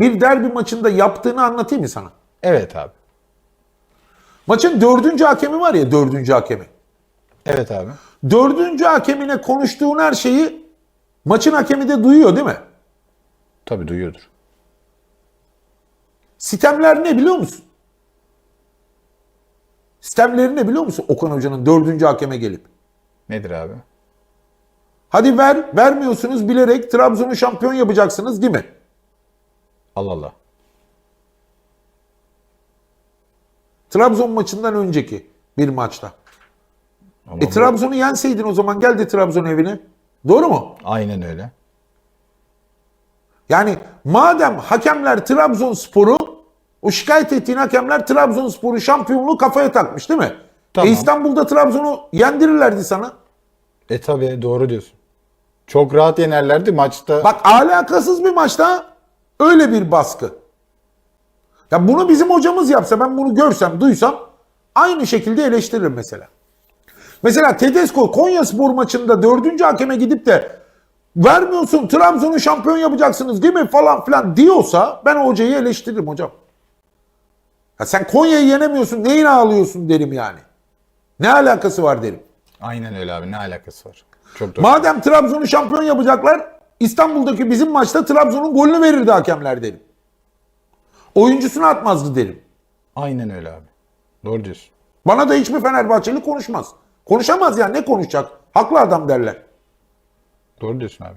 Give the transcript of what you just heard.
bir derbi maçında yaptığını anlatayım mı sana? Evet abi. Maçın dördüncü hakemi var ya dördüncü hakemi. Evet abi. Dördüncü hakemine konuştuğun her şeyi maçın hakemi de duyuyor değil mi? Tabii duyuyordur. Sistemler ne biliyor musun? Sistemleri ne biliyor musun Okan Hoca'nın dördüncü hakeme gelip? Nedir abi? Hadi ver, vermiyorsunuz bilerek Trabzon'u şampiyon yapacaksınız değil mi? Allah Allah. Trabzon maçından önceki bir maçta. Ama E Trabzon'u yenseydin o zaman geldi Trabzon evine. Doğru mu? Aynen öyle. Yani madem hakemler Trabzonspor'u o şikayet ettiğin hakemler Trabzonspor'u şampiyonluğu kafaya takmış değil mi? Tamam. E İstanbul'da Trabzon'u yendirirlerdi sana. E tabii doğru diyorsun. Çok rahat yenerlerdi maçta. Bak alakasız bir maçta öyle bir baskı. Ya bunu bizim hocamız yapsa ben bunu görsem duysam aynı şekilde eleştiririm mesela. Mesela Tedesco Konya Spor maçında dördüncü hakeme gidip de vermiyorsun Trabzon'u şampiyon yapacaksınız değil mi falan filan diyorsa ben hocayı eleştiririm hocam. Ya sen Konya'yı yenemiyorsun neyine ağlıyorsun derim yani. Ne alakası var derim. Aynen öyle abi ne alakası var? Çok doğru. Madem Trabzon'u şampiyon yapacaklar İstanbul'daki bizim maçta Trabzon'un golünü verirdi hakemler derim. Oyuncusunu atmazdı derim. Aynen öyle abi. Doğru diyorsun. Bana da hiçbir Fenerbahçeli konuşmaz. Konuşamaz ya ne konuşacak? Haklı adam derler. Doğru diyorsun abi.